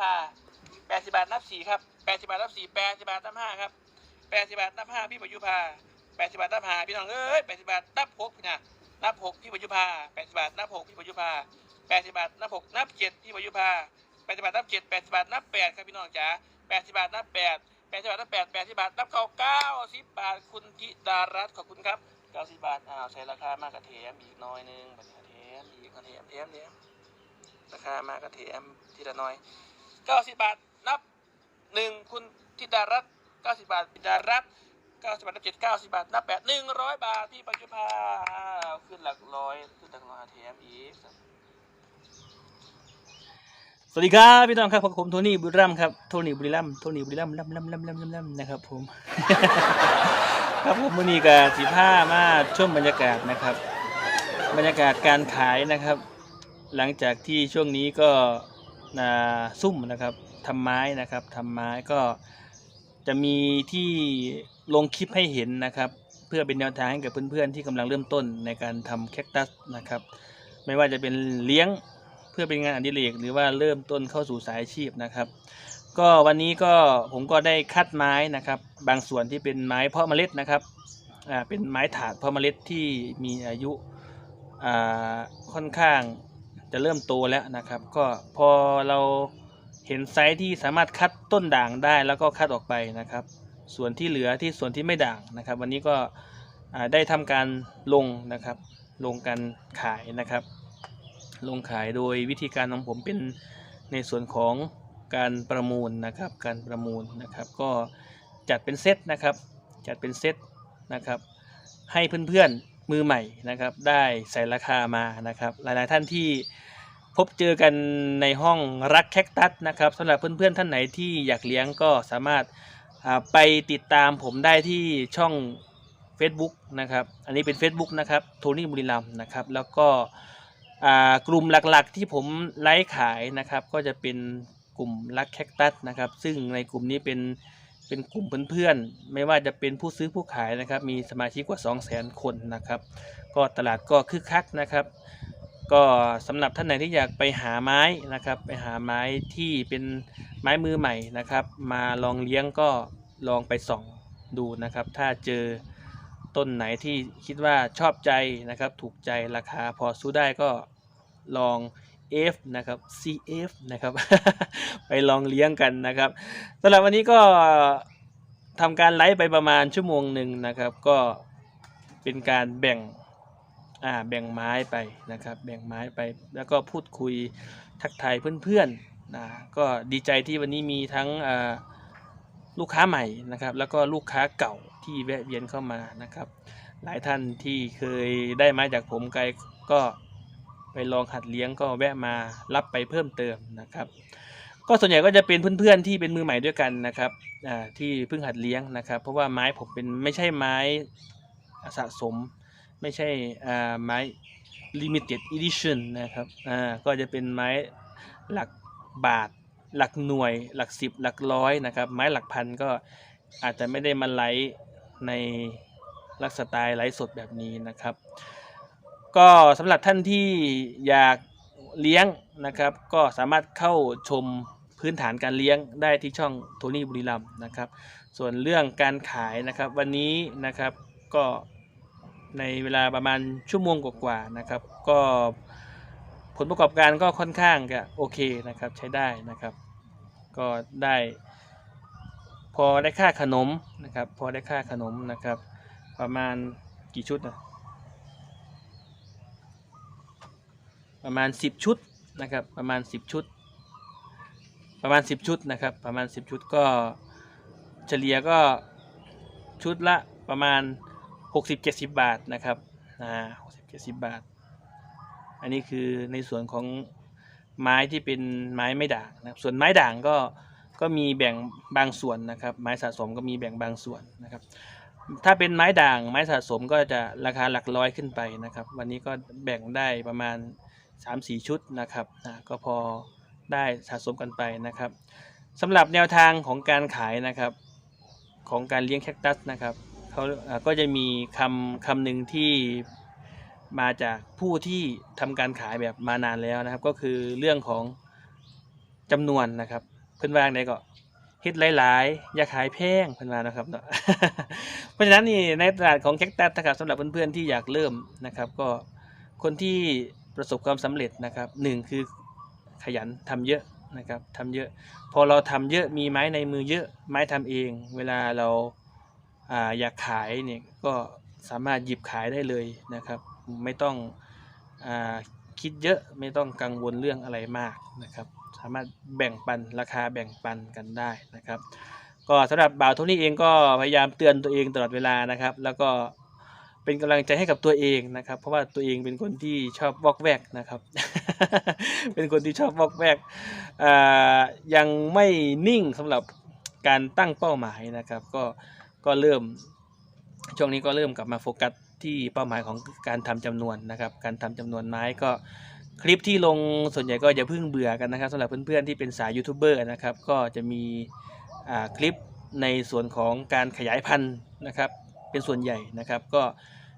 ภาแปดสิบาทนับสี่ครับแปดสิบาทนับสี่แปดสิบาทนับห้าครับแปดสิบาทนับห้าพี่ประยุภาแปดสิบาทนับห้าพี่น้องเอ้ยแปดสิบาทนับหกพี่นะนับหกพี่ประยุภาแปดสิบาทนับหกพี่ประยุภาแปดสิบาทนับหกนับเจ็ดพี่ประยุภาแปดสิบาทนับเจ็ดแปดสิบาทนับแปดครับพี่น้องจ๋าแปดสิบาทนับแปดแปดสิบาทนับแปดแปดสิบาทนับเก้าเก้าสิบบาทคุณธิดารัตน์ขอบคุณครับเก้าสิบบาทอ้าวใช้ราคามากกระเทียมอีกน้อยนึงบัดนี้กระเทียมอีกกระเทียมเทียมเทียมราคามากระเทียมทีละน้อย เก้าสิบบาท นับหนึ่งคุณธิดารัตน์เก้าสิบบาทธิดารัตน์เก้าสิบบาทนับเจ็ดเก้าสิบบาทนับแปดหนึ่งร้อยบาทพี่ปัจจุบันอ้าขึ้นหลักร้อยขึ้นหลักร้อยเทียมอีกสวัสดีครับพี่น้องครับผมโทนี่บุรีรัมครับโทนี่บุรีรัมโทนี่บุรีรัมล่ำล่ำล่ำล่ำล่ำล่ำนะครับผมครับผมวันนี้ก็สีผ้ามาช่วงบรรยากาศนะครับ บรรยากาศการขายนะครับ หลังจากที่ช่วงนี้ก็ ซุ่มนะครับทำไม้นะครับทำไม้ก็จะมีที่ลงคลิปให้เห็นนะครับ เพื่อเป็นแนวทางให้กับเพื่อนๆที่กำลังเริ่มต้นในการทำแคคตัสนะครับ ไม่ว่าจะเป็นเลี้ยงเพื่อเป็นงานอดิเรกหรือว่าเริ่มต้นเข้าสู่สายอาชีพนะครับ ก็วันนี้ก็ผมก็ได้คัดไม้นะครับ บางส่วนที่เป็นไม้เพาะเมล็ดนะครับอ่าเป็นไม้ถาดเพาะเมล็ดที่มีอายุอ่าค่อนข้าง จะเริ่มโตแล้วนะครับ ก็พอเราเห็นไซส์ที่สามารถคัดต้นด่างได้แล้วก็คัดออกไปนะครับ ส่วนที่เหลือที่ส่วนที่ไม่ด่างนะครับ วันนี้ก็ได้ทำการลงนะครับ ลงการขายนะครับ ลงขายโดยวิธีการของผมเป็นในส่วนของการประมูลนะครับ การประมูลนะครับ ก็จัดเป็นเซตนะครับ จัดเป็นเซตนะครับ ให้เพื่อนๆ มือใหม่นะครับ ได้ใส่ราคามานะครับ หลายๆท่านที่พบเจอกันในห้องรักแคคตัสนะครับสำหรับเพื่อนๆท่านไหนที่อยากเลี้ยงก็สามารถไปติดตามผมได้ที่ช่อง Facebook นะครับ อันนี้เป็น Facebook นะครับโทนี่บุรีรัมนะครับ แล้วก็กลุ่มหลักๆที่ผมไลฟ์ขายนะครับ ก็จะเป็นกลุ่มรักแคคตัสนะครับ ซึ่งในกลุ่มนี้เป็น เป็นกลุ่มเพื่อนๆ ไม่ว่าจะเป็นผู้ซื้อผู้ขายนะครับ มีสมาชิกกว่า 2 0 0 0 0 0 คนนะครับ ก็ตลาดก็คึกคักนะครับ ก็สำหรับท่านไหนที่อยากไปหาไม้นะครับ ไปหาไม้ที่เป็นไม้มือใหม่นะครับ มาลองเลี้ยงก็ลองไปส่องดูนะครับ ถ้าเจอต้นไหนที่คิดว่าชอบใจนะครับ ถูกใจราคาพอสู้ได้ก็ลอง F นะครับ CF นะครับ ไปลองเลี้ยงกันนะครับสำหรับวันนี้ก็ทำการไลฟ์ไปประมาณชั่วโมงหนึ่งนะครับ ก็เป็นการแบ่งอ่าแบ่งไม้ไปนะครับ แบ่งไม้ไปแล้วก็พูดคุยทักทายเพื่อนๆนะก็ดีใจที่วันนี้มีทั้งลูกค้าใหม่นะครับ แล้วก็ลูกค้าเก่าที่แวะเวียนเข้ามานะครับ หลายท่านที่เคยได้ไม้จากผมไกลก็ ไปลองหัดเลี้ยงก็แวะมารับไปเพิ่มเติมนะครับ ก็ส่วนใหญ่ก็จะเป็นเพื่อนๆที่เป็นมือใหม่ด้วยกันนะครับที่เพิ่งหัดเลี้ยงนะครับ เพราะว่าไม้ผมเป็นไม่ใช่ไม้สะสม ไม่ใช่ไม้ limited edition นะครับก็จะเป็นไม้หลักบาท หลักหน่วย หลักสิบหลักร้อยนะครับ ไม้หลักพันก็อาจจะไม่ได้มาไลฟ์ในลักษณะสไตล์ไลฟ์สดแบบนี้นะครับ ก็สำหรับท่านที่อยากเลี้ยงนะครับ ก็สามารถเข้าชมพื้นฐานการเลี้ยงได้ที่ช่องโทนี่บุรีรัมนะครับ ส่วนเรื่องการขายนะครับวันนี้นะครับก็ในเวลาประมาณชั่วโมงกว่าๆนะครับ ก็ผลประกอบการก็ค่อนข้างจะโอเคนะครับใช้ได้นะครับ ก็ได้ พอได้ค่าขนมนะครับ พอได้ค่าขนมนะครับ ประมาณกี่ชุดนะ ประมาณ 10 ชุดนะครับ ประมาณ 10 ชุด ประมาณ 10 ชุดนะครับ ประมาณ 10 ชุดก็เฉลี่ยก็ชุดละประมาณ 60-70 บาทนะครับอ่า60-70บาท อันนี้คือในส่วนของไม้ที่เป็นไม้ไม่ด่างนะครับ ส่วนไม้ด่างก็ก็มีแบ่งบางส่วนนะครับ ไม้สะสมก็มีแบ่งบางส่วนนะครับ ถ้าเป็นไม้ด่างไม้สะสมก็จะราคาหลักร้อยขึ้นไปนะครับ วันนี้ก็แบ่งได้ประมาณ 3-4 ชุดนะครับก็พอได้สะสมกันไปนะครับสำหรับแนวทางของการขายนะครับของการเลี้ยงแคคตัสนะครับเขาก็จะมีคำคำหนึ่งที่มาจากผู้ที่ทำการขายแบบมานานแล้วนะครับ ก็คือเรื่องของจำนวนนะครับ เพิ่นวาจั่งใดก็เฮ็ดหลายๆ อย่าขายแพงเพิ่นว่านะครับเนาะเพราะฉะนั้นนี่ในตลาดของแคคตัสนะครับสำหรับเพื่อนๆที่อยากเริ่มนะครับ ก็คนที่ ประสบความสำเร็จนะครับหนึ่งคือขยันทำเยอะนะครับทำเยอะพอเราทำเยอะมีไม้ในมือเยอะไม้ทำเอง เวลาเราอาอยากขายเนี่ยก็สามารถหยิบขายได้เลยนะครับ ไม่ต้องอคิดเยอะไม่ต้องกังวลเรื่องอะไรมากนะครับ สามารถแบ่งปันราคาแบ่งปันกันได้นะครับ ก็สำหรับบ่าวโทนี่เองก็พยายามเตือนตัวเองตลอดเวลานะครับ แล้วก็ เป็นกำลังใจให้กับตัวเองนะครับ เพราะว่าตัวเองเป็นคนที่ชอบวอกแวกนะครับ เป็นคนที่ชอบวอกแวกยังไม่นิ่งสำหรับการตั้งเป้าหมายนะครับ ก็ก็เริ่มช่วงนี้ก็เริ่มกลับมาโฟกัสที่เป้าหมายของการทำจำนวนนะครับ การทำจำนวนไม้ก็คลิปที่ลงส่วนใหญ่ก็อย่าเพิ่งเบื่อกันนะครับสำหรับเพื่อนๆที่เป็นสายยูทูบเบอร์นะครับก็จะมีคลิปในส่วนของการขยายพันธุ์นะครับ เป็นส่วนใหญ่นะครับ ก็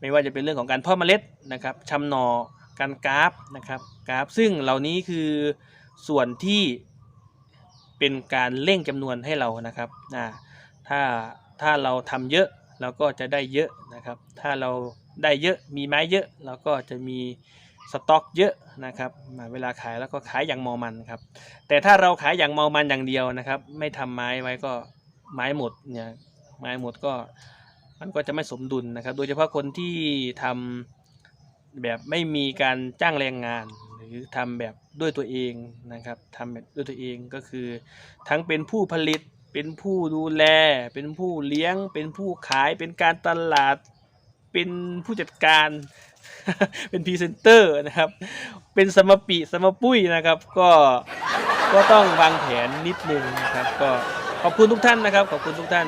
ไม่ว่าจะเป็นเรื่องของการเพาะเมล็ดนะครับชำหนอการกราฟนะครับกราฟ ซึ่งเหล่านี้คือส่วนที่เป็นการเร่งจำนวนให้เรานะครับอ่าถ้าถ้าเราทำเยอะเราก็จะได้เยอะนะครับ ถ้าเราได้เยอะมีไม้เยอะเราก็จะมีสต็อกเยอะนะครับเวลาขายแล้วก็ขายอย่างมอมันครับ แต่ถ้าเราขายอย่างมามันอย่างเดียวนะครับ ไม่ทำไม้ไว้ก็ไม้หมดเนี่ยไม้หมดก็ มันก็จะไม่สมดุลนะครับ โดยเฉพาะคนที่ทำแบบไม่มีการจ้างแรงงาน หรือทำแบบด้วยตัวเองนะครับทำแบบด้วยตัวเองก็คือ ทั้งเป็นผู้ผลิตเป็นผู้ดูแล เป็นผู้เลี้ยง เป็นผู้ขาย เป็นการตลาด เป็นผู้จัดการ เป็นพรีเซนเตอร์นะครับ เป็นสมปิสมปุ้ยนะครับ ก็ก็ต้องวางแผนนิดนึงนะครับ ก็ขอบคุณทุกท่านนะครับ ขอบคุณทุกท่าน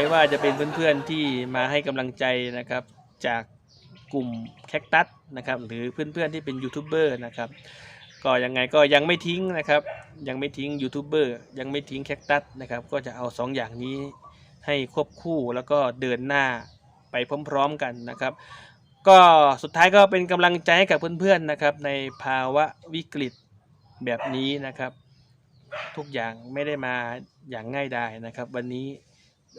ไม่ว่าจะเป็นเพื่อนๆที่มาให้กำลังใจนะครับจากกลุ่มแคคตัสนะครับหรือเพื่อนๆที่เป็นยูทูบเบอร์นะครับก็ยังไงก็ยังไม่ทิ้งนะครับยังไม่ทิ้งยูทูบเบอร์ยังไม่ทิ้งแคคตัสนะครับก็จะเอาสองอย่างนี้ให้ควบคู่แล้วก็เดินหน้าไปพร้อมๆกันนะครับ ก็สุดท้ายก็เป็นกำลังใจให้กับเพื่อนๆนะครับในภาวะวิกฤตแบบนี้นะครับ ทุกอย่างไม่ได้มาอย่างง่ายดายนะครับ วันนี้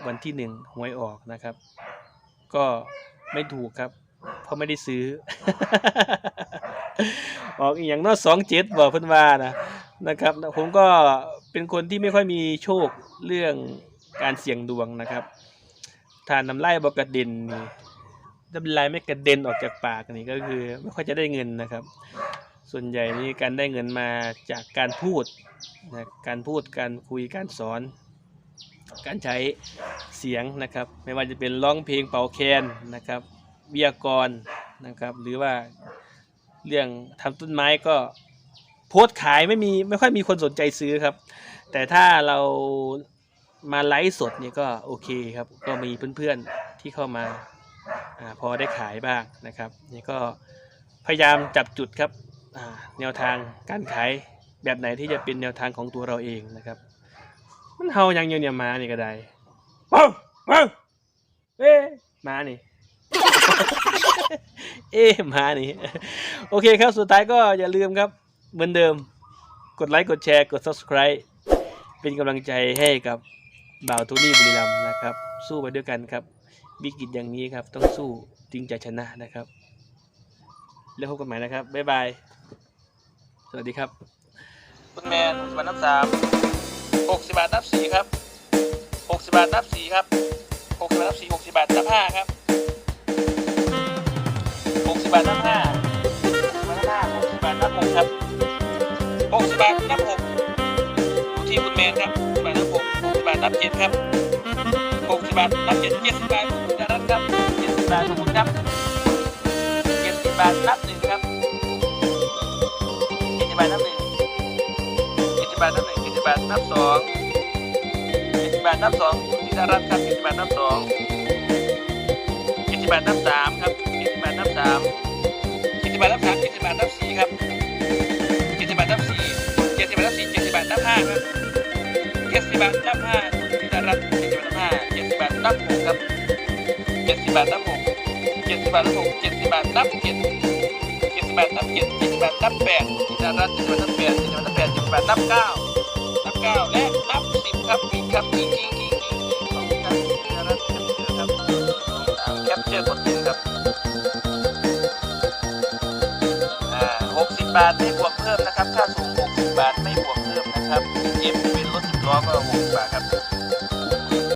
วันที่หนึ่งหวยออกนะครับ ก็ไม่ถูกครับ เพราะไม่ได้ซื้อ ออกอีกอย่างเนอสองเจ็ดบอกเพิ่นว่านะนะครับ ผมก็เป็นคนที่ไม่ค่อยมีโชคเรื่องการเสี่ยงดวงนะครับทานน้ำไลายบกระเด็นนี่น้ำลายไม่กระเด็นออกจากปากนี่ก็คือไม่ค่อยจะได้เงินนะครับ ส่วนใหญ่นี่การได้เงินมาจากการพูดนะการพูดการคุยการสอน การใช้เสียงนะครับ ไม่ว่าจะเป็นร้องเพลงเป่าแคนนะครับวิทยากรนะครับ หรือว่าเรื่องทำต้นไม้ก็โพสต์ขายไม่มีไม่ค่อยมีคนสนใจซื้อครับ แต่ถ้าเรามาไลฟ์สดเนี่ยก็โอเคครับ ก็มีเพื่อนๆที่เข้ามาอพอได้ขายบ้างนะครับ นี่ก็พยายามจับจุดครับแนวทางการขายแบบไหนที่จะเป็นแนวทางของตัวเราเองนะครับ มันเฮายังอยู่เนี่ยหมานี่ก็ได้ว้าวว้าวเอ๊ะหมานี่ เอ๊ะหมานี่ โอเคครับสุดท้ายก็อย่าลืมครับ เหมือนเดิม กดไลค์กดแชร์กด subscribe เป็นกำลังใจให้กับบ่าวโทนี่บุรีรัมย์นะครับ สู้ไปด้วยกันครับวิกฤตอย่างนี้ครับ ต้องสู้จึงจะชนะนะครับ แล้วพบกันใหม่นะครับ บ๊ายบาย สวัสดีครับ คุณแมนหกสิบบาทนับสาม กสิบาทนับสี่ครับหกสิบาทนับสี่ครับหก60 บาทนับ 4 60 บาทนับาครับ 60 บาทนับ 5 60 บาทนับ 5 60 บาทนับหกครับหกสิบาทนับหกยู่ที่คุณแมนครับ60บาทนับ 6 60 บาทนับเจ็ดครับหกสิบาทนับเจ็ดเจ็ดสิบาทของคุณดารัตครับสิบาทของคุณครับสิบาทนับหนึ่งครับเจ็ดสิบาทนับหนึ่ง แปนับหนึ่จบแปดนับสองเจบแปดนับสองคุณธิดรัตน์ครับเจ็บแปดนับสองเจบแปดนับสามครับเจ็บแปดนับสามกินับสามจบแปดนับสี่ครับเจ็บแปดนับสี่เจบแปดนับสี่เจบแปดนับห้าครับเจ็บแปดนับห้าคุณธิดรัตน์จบแปดนับห้าเจบแปดนับหกครับเจ็บแปดนับหกเจบแปดนับหกเจบแปดนับเจ็ดเจบแปดนับเจ็ดเจบแปดนับแปดคุณธิดรัตน์จบแปดนับแปดเจบแปดนับ แปดนับเก้านับเก้าและนับสิบครับปีกครับอีกอีกอีกอีกขอบคุณครับแคปเจอร์ครับแคปเจอร์กดเป็งครับอ่าหกสิบบาทไม่บวกเพิ่มนะครับ ค่าสูงหกสิบบาทไม่บวกเพิ่มนะครับเอฟเป็นรถสิบล้อก็หกสิบบาทครับ